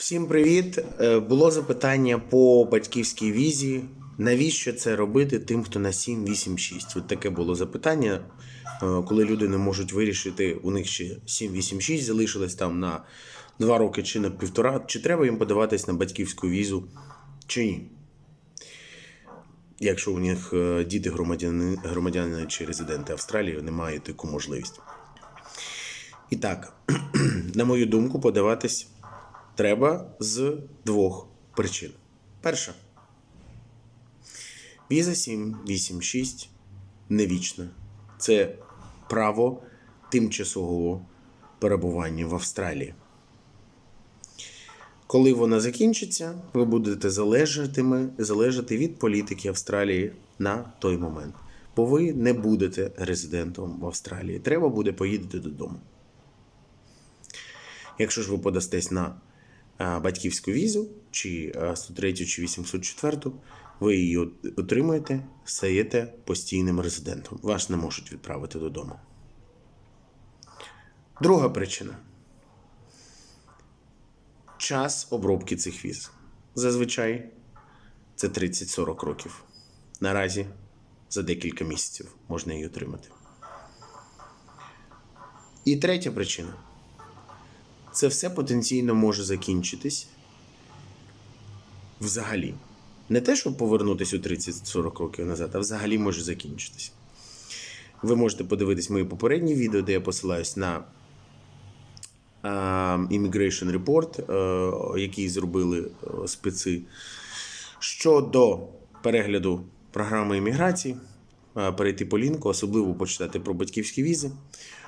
Всім привіт! Е, Було запитання по батьківській візі. Навіщо це робити тим, хто на 786? От таке було запитання, е, коли люди не можуть вирішити, у них ще 786 залишилось там на 2 роки чи на півтора. Чи треба їм подаватись на батьківську візу, чи ні? Якщо у них е, діти громадяни, громадяни чи резиденти Австралії, не мають таку можливість. І так, на мою думку, подаватись треба з двох причин. Перша. Віза 786 не вічна. Це право тимчасового перебування в Австралії. Коли вона закінчиться, ви будете залежатиме, залежати від політики Австралії на той момент. Бо ви не будете резидентом в Австралії. Треба буде поїдете додому. Якщо ж ви подастесь на батьківську візу, чи 103 чи 804, ви її от- отримуєте, стаєте постійним резидентом. Вас не можуть відправити додому. Друга причина час обробки цих віз. Зазвичай це 30-40 років. Наразі за декілька місяців можна її отримати. І третя причина це все потенційно може закінчитись взагалі. Не те, щоб повернутися у 30-40 років назад, а взагалі може закінчитись. Ви можете подивитись мої попередні відео, де я посилаюсь на Immigration Report, е, який зробили е, специ. Щодо перегляду програми імміграції, е, перейти по лінку, особливо почитати про батьківські візи,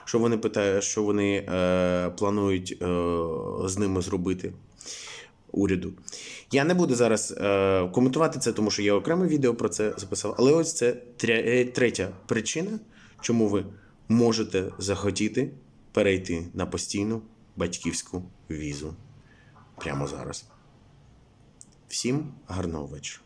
що вони питають, що вони е, планують е, з ними зробити уряду. Я не буду зараз е, коментувати це, тому що я окреме відео про це записав. Але ось це е, третя причина, чому ви можете захотіти перейти на постійну батьківську візу прямо зараз. Всім гарного вечора.